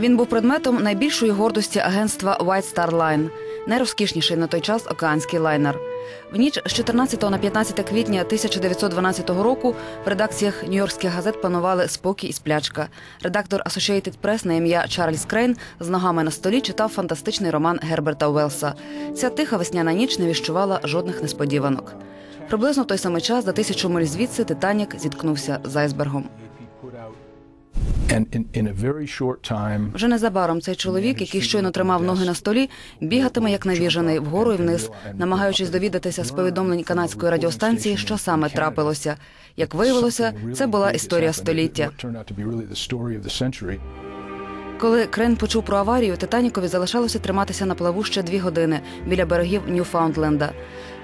Він був предметом найбільшої гордості агентства White Star Line, найрозкішніший на той час океанський лайнер. В ніч з 14 на 15 квітня 1912 року в редакціях нью-йоркських газет панували спокій і сплячка. Редактор Associated Press на ім'я Чарльз Крейн з ногами на столі читав фантастичний роман Герберта Уелса. Ця тиха весняна ніч не віщувала жодних несподіванок. Приблизно в той самий час за тисячу миль звідси Титанік зіткнувся з айсбергом. Вже незабаром цей чоловік, який щойно тримав ноги на столі, бігатиме як навіжений вгору і вниз, намагаючись довідатися з повідомлень канадської радіостанції, що саме трапилося. Як виявилося, це була історія століття. Коли Крен почув про аварію, Титанікові залишалося триматися на плаву ще дві години біля берегів Ньюфаундленда.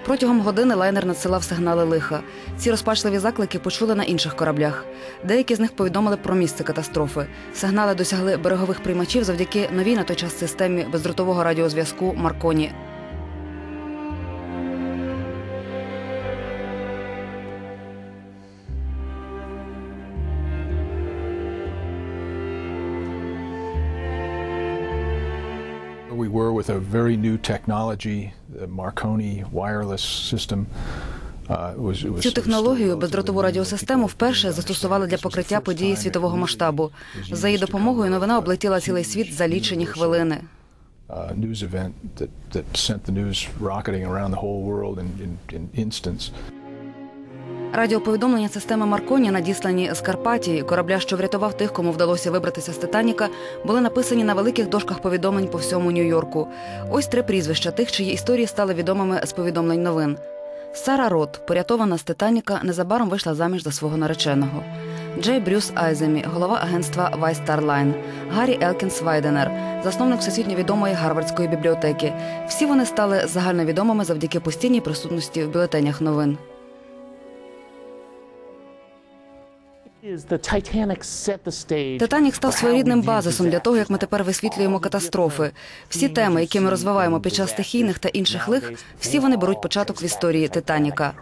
Протягом години лайнер надсилав сигнали лиха. Ці розпачливі заклики почули на інших кораблях. Деякі з них повідомили про місце катастрофи. Сигнали досягли берегових приймачів завдяки новій на той час системі бездротового радіозв'язку Марконі. We were with a very new technology, the Marconi wireless system. Uh, Цю технологію бездротову радіосистему вперше застосували для покриття події світового масштабу. За її допомогою новина облетіла цілий світ за лічені хвилини. Uh, news event that, that sent the news rocketing around the whole world in, in, in instants. Радіоповідомлення системи Марконі, надіслані з Карпатії, корабля, що врятував тих, кому вдалося вибратися з Титаніка, були написані на великих дошках повідомлень по всьому Нью-Йорку. Ось три прізвища тих, чиї історії стали відомими з повідомлень новин. Сара Рот, порятована з Титаніка, незабаром вийшла заміж за свого нареченого. Джей Брюс Айземі, голова агентства White Star Line, Гаррі Елкінс Вайденер, засновник всесвітньо відомої Гарвардської бібліотеки. Всі вони стали загальновідомими завдяки постійній присутності в бюлетенях новин. Титанік став своєрідним базисом для того, як ми тепер висвітлюємо катастрофи. Всі теми, які ми розвиваємо під час стихійних та інших лих, всі вони беруть початок в історії Титаніка.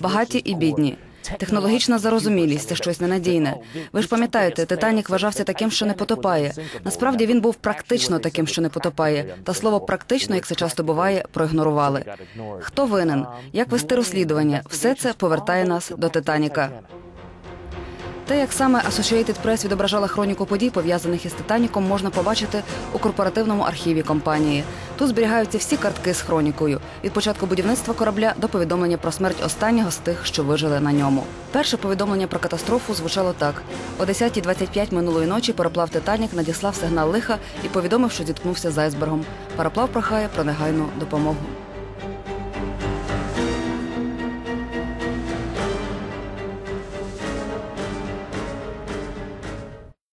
Багаті і бідні. Технологічна зарозумілість це щось ненадійне. Ви ж пам'ятаєте, Титанік вважався таким, що не потопає. Насправді він був практично таким, що не потопає. Та слово практично, як це часто буває, проігнорували. Хто винен? Як вести розслідування? Все це повертає нас до Титаніка. Те, як саме Associated Press відображала хроніку подій, пов'язаних із Титаніком, можна побачити у корпоративному архіві компанії. Тут зберігаються всі картки з хронікою від початку будівництва корабля до повідомлення про смерть останнього з тих, що вижили на ньому. Перше повідомлення про катастрофу звучало так: о 10.25 минулої ночі пароплав Титанік надіслав сигнал лиха і повідомив, що зіткнувся з айсбергом. Пароплав прохає про негайну допомогу.